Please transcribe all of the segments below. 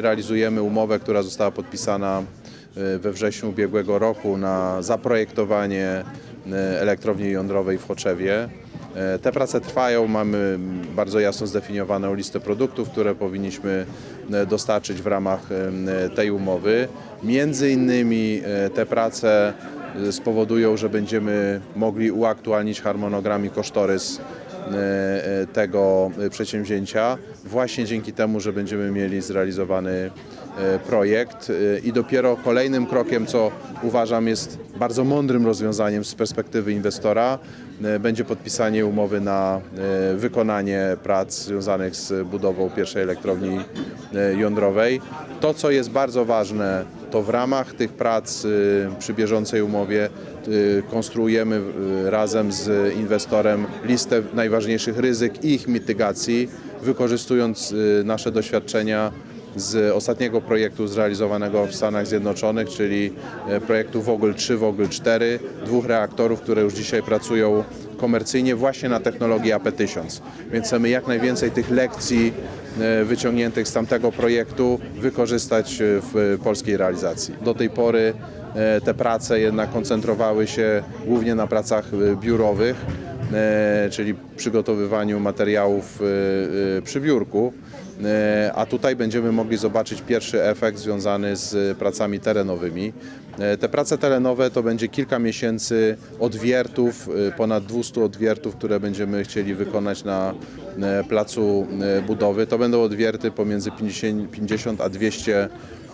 Realizujemy umowę, która została podpisana e, we wrześniu ubiegłego roku na zaprojektowanie e, elektrowni jądrowej w Choczewie. E, Te prace trwają, mamy bardzo jasno zdefiniowaną listę produktów, które powinniśmy dostarczyć w ramach tej umowy. Między innymi te prace spowodują, że będziemy mogli uaktualnić harmonogram i kosztorys tego e, przedsięwzięcia właśnie dzięki temu, że będziemy mieli zrealizowany e, projekt E, i dopiero kolejnym krokiem, co uważam jest bardzo mądrym rozwiązaniem z perspektywy inwestora, e, będzie podpisanie umowy na e, wykonanie prac związanych z budową pierwszej elektrowni e, jądrowej. To, co jest bardzo ważne, to w ramach tych prac y, przy bieżącej umowie y, konstruujemy y, razem z inwestorem listę najważniejszych ryzyk i ich mitygacji, wykorzystując nasze doświadczenia z ostatniego projektu zrealizowanego w Stanach Zjednoczonych, czyli e, projektu Vogel 3, Vogel 4, dwóch reaktorów, które już dzisiaj pracują komercyjnie właśnie na technologii AP1000. Więc chcemy jak najwięcej tych lekcji e, wyciągniętych z tamtego projektu wykorzystać e, w polskiej realizacji. Do tej pory e, te prace jednak koncentrowały się głównie na pracach e, biurowych, e, czyli przygotowywaniu materiałów e, e, przy biurku. E, A tutaj będziemy mogli zobaczyć pierwszy efekt związany z pracami terenowymi. E, Te prace terenowe to będzie kilka miesięcy odwiertów, e, ponad 200 odwiertów, które będziemy chcieli wykonać na placu budowy. To będą odwierty pomiędzy 50, 50 a 200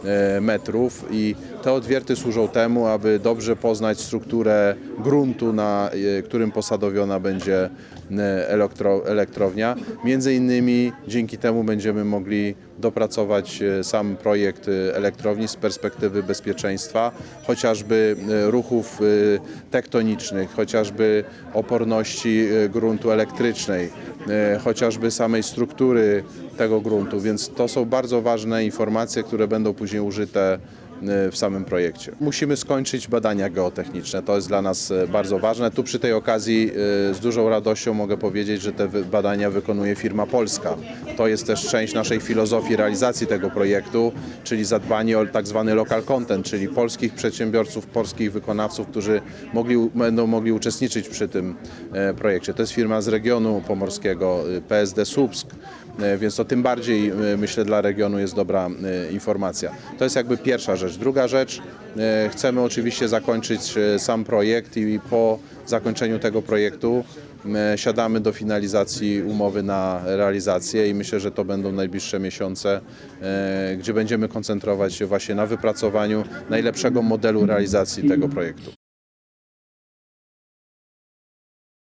e, metrów i te odwierty służą temu, aby dobrze poznać strukturę gruntu, na którym posadowiona będzie elektro, elektrownia. Między innymi dzięki temu będziemy mogli dopracować e, sam projekt e, elektrowni z perspektywy bezpieczeństwa, chociażby e, ruchów tektonicznych, chociażby oporności gruntu elektrycznej, chociażby samej struktury tego gruntu, więc to są bardzo ważne informacje, które będą później użyte w samym projekcie. Musimy skończyć badania geotechniczne, to jest dla nas bardzo ważne. Tu przy tej okazji z dużą radością mogę powiedzieć, że te badania wykonuje firma polska. To jest też część naszej filozofii realizacji tego projektu, czyli zadbanie o tak zwany local content, czyli polskich przedsiębiorców, polskich wykonawców, którzy mogli, będą mogli uczestniczyć przy tym e, projekcie. To jest firma z regionu pomorskiego, e, PSD Słupsk, E, więc to tym bardziej e, myślę dla regionu jest dobra e, informacja. To jest jakby pierwsza rzecz. Druga rzecz, e, chcemy oczywiście zakończyć sam projekt i po zakończeniu tego projektu e, siadamy do finalizacji umowy na realizację i myślę, że to będą najbliższe miesiące, e, gdzie będziemy koncentrować się właśnie na wypracowaniu najlepszego modelu realizacji tego projektu.